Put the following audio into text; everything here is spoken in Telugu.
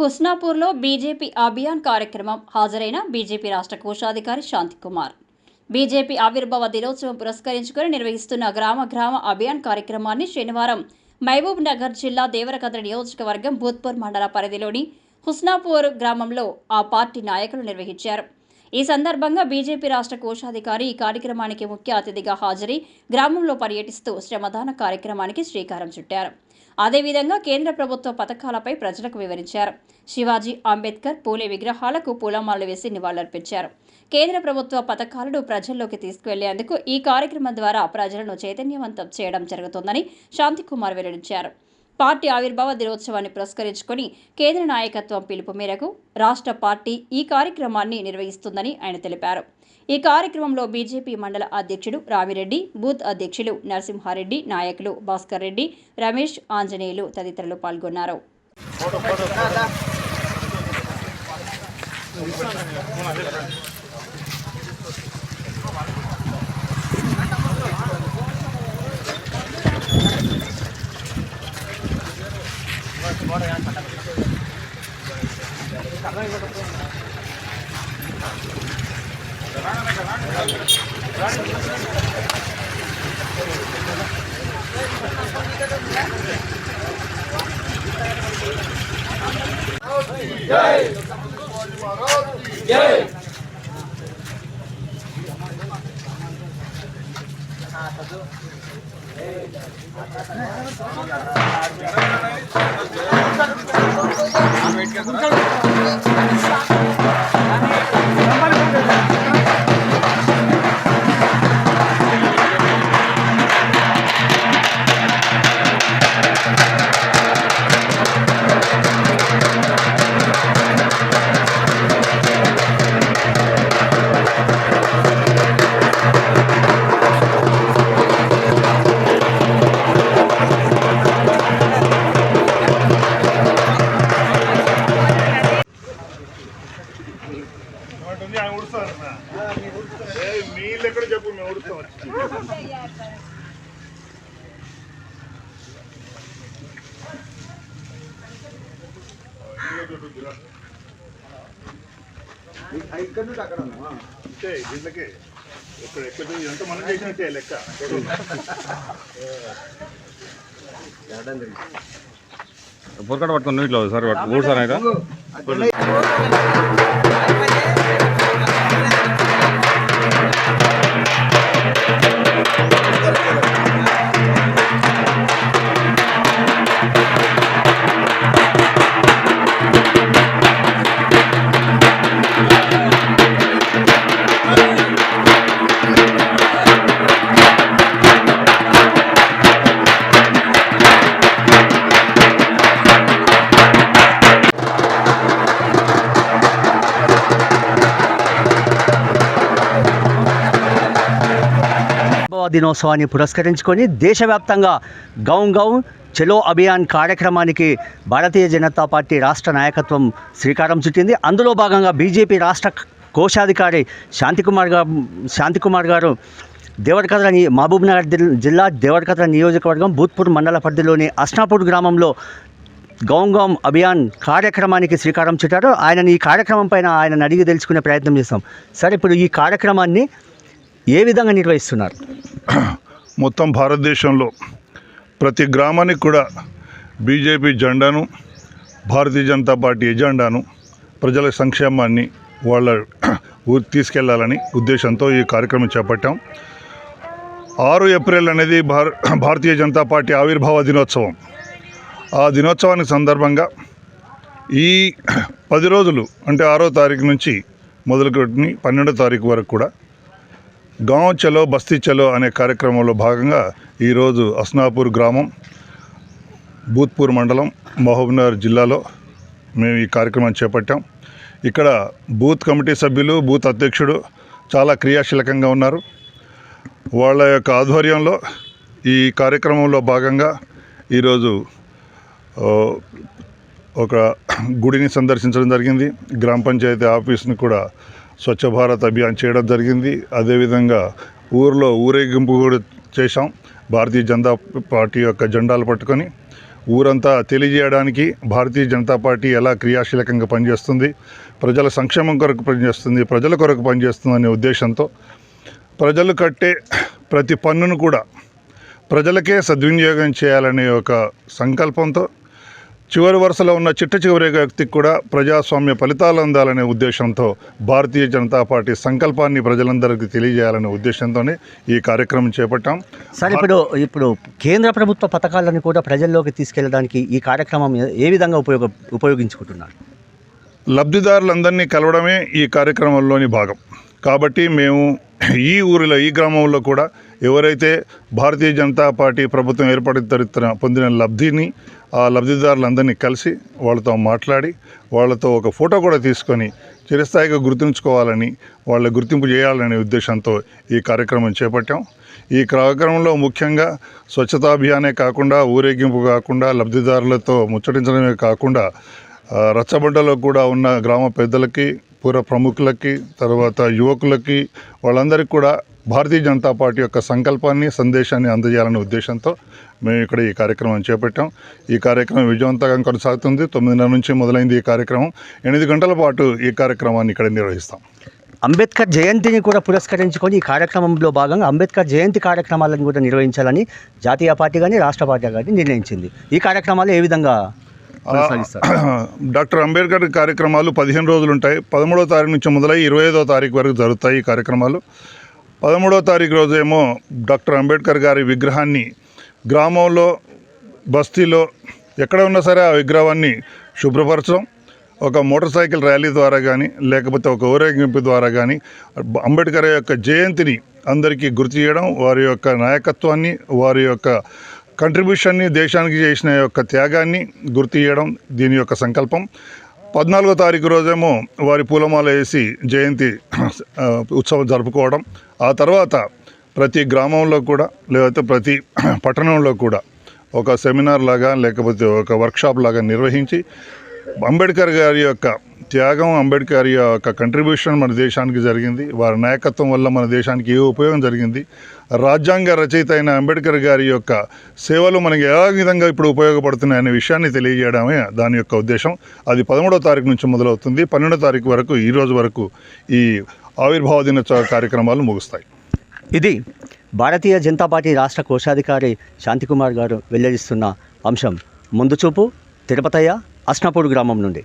హుస్నాపూర్లో బీజేపీ అభియాన్ కార్యక్రమం హాజరైన బీజేపీ రాష్ట్ర కోశాధికారి శాంతికుమార్. బీజేపీ ఆవిర్భావ దినోత్సవం పురస్కరించుకొని నిర్వహిస్తున్న గ్రామ గ్రామ అభియాన్ కార్యక్రమాన్ని శనివారం మహబూబ్ నగర్ జిల్లా దేవరకద్ర నియోజకవర్గం భూత్పూర్ మండల పరిధిలోని హుస్నాపూర్ గ్రామంలో ఆ పార్టీ నాయకులు నిర్వహించారు. ఈ సందర్భంగా బీజేపీ రాష్ట్ర కోశాధికారి ఈ కార్యక్రమానికి ముఖ్య అతిథిగా హాజరై గ్రామంలో పర్యటిస్తూ శ్రమదాన కార్యక్రమానికి శ్రీకారం చుట్టారు. అదేవిధంగా కేంద్ర ప్రభుత్వ పథకాలపై ప్రజలకు వివరించారు. శివాజీ అంబేద్కర్ పూలే విగ్రహాలకు పూలమాలలు వేసి నివాళులర్పించారు. కేంద్ర ప్రభుత్వ పథకాలను ప్రజల్లోకి తీసుకువెళ్ళేందుకు ఈ కార్యక్రమం ద్వారా ప్రజలను చైతన్యవంతం చేయడం జరుగుతుందని శాంతికుమార్ వెల్లడించారు. పార్టీ ఆవిర్భావ దినోత్సవాన్ని పురస్కరించుకొని కేంద్ర నాయకత్వం పిలుపు మేరకు రాష్ట్ర పార్టీ ఈ కార్యక్రమాన్ని నిర్వహిస్తుందని ఆయన తెలిపారు. ఈ కార్యక్రమంలో బీజేపీ మండల అధ్యక్షుడు రామిరెడ్డి బూత్ అధ్యక్షులు నరసింహారెడ్డి నాయకులు భాస్కర్ రెడ్డి రమేష్ ఆంజనేయులు తదితరులు పాల్గొన్నారు. Yay! Yay! ఉంటుంది దీంట్లోకి ఇక్కడ ఎక్కడ ఎంత మనం చేసినట్టే లెక్క. పొరకట పట్టుకుని ఇట్లా సార్ మూడు సార్ అయితే దినోత్సవాన్ని పురస్కరించుకొని దేశవ్యాప్తంగా గౌం గౌం చెలో అభియాన్ కార్యక్రమానికి భారతీయ జనతా పార్టీ రాష్ట్ర నాయకత్వం శ్రీకారం చుట్టింది. అందులో భాగంగా బీజేపీ రాష్ట్ర కోశాధికారి శాంతికుమార్ గారు శాంతికుమార్ గారు దేవరకద్ర ని మహబూబ్నగర్ జిల్లా దేవరకద్ర నియోజకవర్గం భూత్పూర్ మండల పరిధిలోని అస్నాపూర్ గ్రామంలో గౌం గౌం అభియాన్ కార్యక్రమానికి శ్రీకారం చుట్టారు. ఆయన ఈ కార్యక్రమం పైన ఆయన అడిగి తెలుసుకునే ప్రయత్నం చేస్తాం. సరే ఇప్పుడు ఈ కార్యక్రమాన్ని ఏ విధంగా నిర్వహిస్తున్నారు? మొత్తం భారతదేశంలో ప్రతి గ్రామానికి కూడా బీజేపీ జెండాను భారతీయ జనతా పార్టీ ఎజెండాను ప్రజల సంక్షేమాన్ని వాళ్ళ ఊరు తీసుకెళ్ళాలని ఉద్దేశంతో ఈ కార్యక్రమం చేపట్టాం. ఆరు ఏప్రిల్ అనేది భార భారతీయ జనతా పార్టీ ఆవిర్భావ దినోత్సవం. ఆ దినోత్సవానికి సందర్భంగా ఈ పది రోజులు అంటే ఆరో తారీఖు నుంచి మొదలుకొని పన్నెండో తారీఖు వరకు కూడా గాంవ్ చలో బస్తీ చలో అనే కార్యక్రమంలో భాగంగా ఈరోజు అస్నాపూర్ గ్రామం భూత్పూర్ మండలం మహబూబ్నగర్ జిల్లాలో మేము ఈ కార్యక్రమాన్ని చేపట్టాం. ఇక్కడ బూత్ కమిటీ సభ్యులు బూత్ అధ్యక్షుడు చాలా క్రియాశీలకంగా ఉన్నారు. వాళ్ళ యొక్క ఆధ్వర్యంలో ఈ కార్యక్రమంలో భాగంగా ఈరోజు ఒక గుడిని సందర్శించడం జరిగింది. గ్రామ పంచాయతీ ఆఫీస్ని కూడా స్వచ్ఛ భారత్ అభియాన్ చేయడం జరిగింది. అదేవిధంగా ఊరిలో ఊరేగింపు కూడా చేశాం. భారతీయ జనతా పార్టీ యొక్క జెండాలు పట్టుకొని ఊరంతా తెలియజేయడానికి భారతీయ జనతా పార్టీ ఎలా క్రియాశీలకంగా పనిచేస్తుంది ప్రజల సంక్షేమం కొరకు పనిచేస్తుంది ప్రజల కొరకు పనిచేస్తుందనే ఉద్దేశంతో ప్రజలు కట్టే ప్రతి పన్నును కూడా ప్రజలకే సద్వినియోగం చేయాలనే ఒక సంకల్పంతో చివరి వరుసలో ఉన్న చిట్ట చివరి వ్యక్తికి కూడా ప్రజాస్వామ్య ఫలితాలు అందాలనే ఉద్దేశంతో భారతీయ జనతా పార్టీ సంకల్పాన్ని ప్రజలందరికీ తెలియజేయాలనే ఉద్దేశంతోనే ఈ కార్యక్రమం చేపట్టాం. సార్ ఇప్పుడు ఇప్పుడు కేంద్ర ప్రభుత్వ పథకాలను కూడా ప్రజల్లోకి తీసుకెళ్ళడానికి ఈ కార్యక్రమం ఏ- విధంగా ఉపయోగ ఉపయోగించుకుంటున్నారు? లబ్ధిదారులందరినీ కలవడమే ఈ కార్యక్రమంలోని భాగం. కాబట్టి మేము ఈ ఊరిలో ఈ గ్రామంలో కూడా ఎవరైతే భారతీయ జనతా పార్టీ ప్రభుత్వం ఏర్పడిన పొందిన లబ్ధిని ఆ లబ్ధిదారులందరినీ కలిసి వాళ్ళతో మాట్లాడి వాళ్ళతో ఒక ఫోటో కూడా తీసుకొని చిరస్థాయిగా గుర్తుంచుకోవాలని వాళ్ళ గుర్తింపు చేయాలనే ఉద్దేశంతో ఈ కార్యక్రమం చేపట్టాం. ఈ కార్యక్రమంలో ముఖ్యంగా స్వచ్ఛతాభియానే కాకుండా ఊరేగింపు కాకుండా లబ్ధిదారులతో ముచ్చటించడమే కాకుండా రచ్చబడ్డలో రచ్చబండలో కూడా ఉన్న గ్రామ పెద్దలకి పూర్వ ప్రముఖులకి తర్వాత యువకులకి వాళ్ళందరికీ కూడా భారతీయ జనతా పార్టీ యొక్క సంకల్పాన్ని సందేశాన్ని అందజేయాలనే ఉద్దేశంతో మేము ఇక్కడ ఈ కార్యక్రమం చేపట్టాం. ఈ కార్యక్రమం విజయవంతంగా కొనసాగుతుంది. తొమ్మిదిన్నర నుంచి మొదలైంది ఈ కార్యక్రమం. ఎనిమిది గంటల పాటు ఈ కార్యక్రమాన్ని ఇక్కడ నిర్వహిస్తాం. అంబేద్కర్ జయంతిని కూడా పురస్కరించుకొని ఈ కార్యక్రమంలో భాగంగా అంబేద్కర్ జయంతి కార్యక్రమాలను కూడా నిర్వహించాలని జాతీయ పార్టీ కానీ రాష్ట్ర పార్టీ కానీ నిర్ణయించింది. ఈ కార్యక్రమాలు ఏ విధంగా డాక్టర్ అంబేద్కర్ కార్యక్రమాలు పదిహేను రోజులు ఉంటాయి పదమూడో తారీఖు నుంచి మొదలై ఇరవై ఐదో తారీఖు వరకు జరుగుతాయి ఈ కార్యక్రమాలు. పదమూడో తారీఖు రోజు ఏమో డాక్టర్ అంబేద్కర్ గారి విగ్రహాన్ని గ్రామంలో బస్తీలో ఎక్కడ ఉన్నా సరే ఆ విగ్రహాన్ని శుభ్రపరచడం ఒక మోటార్ సైకిల్ ర్యాలీ ద్వారా కానీ లేకపోతే ఒక ఊరేగింపు ద్వారా కానీ అంబేద్కర్ యొక్క జయంతిని అందరికీ గుర్తు చేయడం వారి యొక్క నాయకత్వాన్ని వారి యొక్క కంట్రిబ్యూషన్ని దేశానికి చేసిన యొక్క త్యాగాన్ని గుర్తు చేయడం దీని యొక్క సంకల్పం. పద్నాలుగో తారీఖు రోజేమో వారి పూలమాల వేసి జయంతి ఉత్సవం జరుపుకోవడం. ఆ తర్వాత ప్రతి గ్రామంలో కూడా లేకపోతే ప్రతి పట్టణంలో కూడా ఒక సెమినార్ లాగా లేకపోతే ఒక వర్క్షాప్ లాగా నిర్వహించి అంబేద్కర్ గారి యొక్క త్యాగం అంబేద్కర్ యొక్క కంట్రిబ్యూషన్ మన దేశానికి జరిగింది. వారి నాయకత్వం వల్ల మన దేశానికి ఏ ఉపయోగం జరిగింది? రాజ్యాంగ రచయిత అయిన అంబేద్కర్ గారి యొక్క సేవలు మనకి ఏ విధంగా ఇప్పుడు ఉపయోగపడుతున్నాయి అనే విషయాన్ని తెలియజేయడమే దాని యొక్క ఉద్దేశం. అది పదమూడో తారీఖు నుంచి మొదలవుతుంది. పన్నెండో తారీఖు వరకు ఈ రోజు వరకు ఈ ఆవిర్భావ దినోత్సవ కార్యక్రమాలు ముగుస్తాయి. ఇది భారతీయ జనతా పార్టీ రాష్ట్ర కోశాధికారి శాంతికుమార్ గారు వెల్లడిస్తున్న అంశం. ముందు చూపు తిరుపతయ్య. అస్నాపూర్ గ్రామం నుండి.